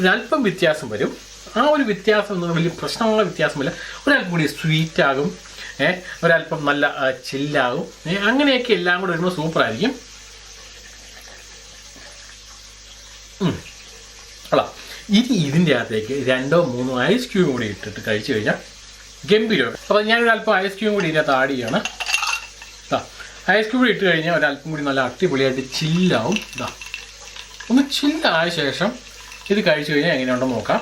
ഒരല്പം വ്യത്യാസം വരും. ആ ഒരു വ്യത്യാസം വലിയ പ്രശ്നമുള്ള വ്യത്യാസമില്ല ഒരല്പം കൂടി സ്വീറ്റ് ആകും. ഏഹ് ഒരല്പം നല്ല ചില്ലാകും ഏഹ് അങ്ങനെയൊക്കെ എല്ലാം കൂടെ വരുമ്പോൾ സൂപ്പറായിരിക്കും അല്ല ഇനി ഇതിന്റെ അകത്തേക്ക് രണ്ടോ മൂന്നോ ഐസ് ക്യൂബ് കൂടി ഇട്ടിട്ട് കഴിച്ചു കഴിഞ്ഞാൽ ഗംഭീരം. അപ്പോൾ ഞാനൊരു അല്പം ഐസ് ക്യൂബ് കൂടി ഇതിനകത്ത് ആഡ് ചെയ്യാണ്. ഐസ് ക്യൂബ് ഇട്ട് കഴിഞ്ഞാൽ ഒരല്പം കൂടി നല്ല അടിപൊളിയായിട്ട് ചില്ലാവും ഒന്ന് ചില്ലായ ശേഷം ഇത് കഴിച്ചു കഴിഞ്ഞാൽ എങ്ങനെയുണ്ടെന്ന് നോക്കാം.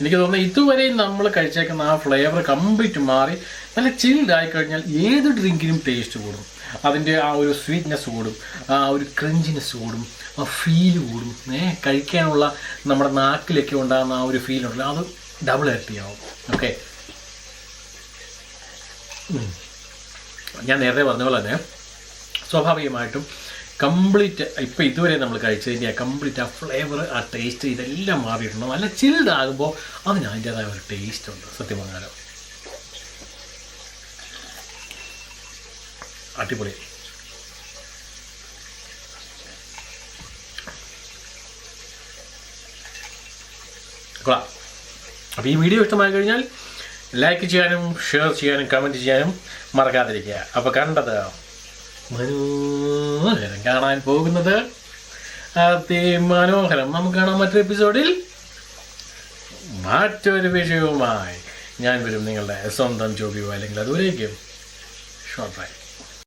എനിക്ക് തോന്നുന്നത് ഇതുവരെയും നമ്മൾ കഴിച്ചേക്കുന്ന ആ ഫ്ലേവർ കംപ്ലീറ്റ് മാറി നല്ല ചിൽഡ് ആയി കഴിഞ്ഞാൽ ഏത് ഡ്രിങ്കിനും ടേസ്റ്റ് കൂടും. അതിന്റെ ആ ഒരു സ്വീറ്റ്നെസ് കൂടും ആ ഒരു ക്രഞ്ചിനെസ് കൂടും ആ ഫീൽ കൂടും. ഏ കഴിക്കാനുള്ള നമ്മുടെ നാക്കിലൊക്കെ ഉണ്ടാകുന്ന ആ ഒരു ഫീൽ ഉണ്ടല്ലോ അത് ഡബിൾ ഇരട്ടിയാവും ഓക്കെ ഞാൻ നേരത്തെ പറഞ്ഞ പോലെ തന്നെ സ്വാഭാവികമായിട്ടും കംപ്ലീറ്റ് ഇപ്പം ഇതുവരെ നമ്മൾ കഴിച്ചു കഴിഞ്ഞാൽ കംപ്ലീറ്റ് ആ ഫ്ലേവർ ആ ടേസ്റ്റ് ഇതെല്ലാം മാറിയിട്ടുണ്ട്. നല്ല ചിൽഡ് ആകുമ്പോൾ അതിന് അതിന്റേതായ ഒരു ടേസ്റ്റ് ഉണ്ട് സത്യം പറഞ്ഞാൽ അടിപൊളി. കൊള്ളാം. അപ്പോൾ ഈ വീഡിയോ ഇഷ്ടമായി കഴിഞ്ഞാൽ ലൈക്ക് ചെയ്യാനും ഷെയർ ചെയ്യാനും കമന്റ് ചെയ്യാനും മറക്കാതിരിക്കുക. അപ്പോൾ കണ്ടത് മനോഹരം കാണാൻ പോകുന്നത് അതിമനോഹരം നമുക്ക് കാണാം മറ്റൊരു എപ്പിസോഡിൽ മറ്റൊരു വിഷയവുമായി. ഞാൻ വരും നിങ്ങളുടെ സ്വന്തം ജോബിയോ അല്ലെങ്കിൽ അതുവരേക്കും. ഷോർട്ട്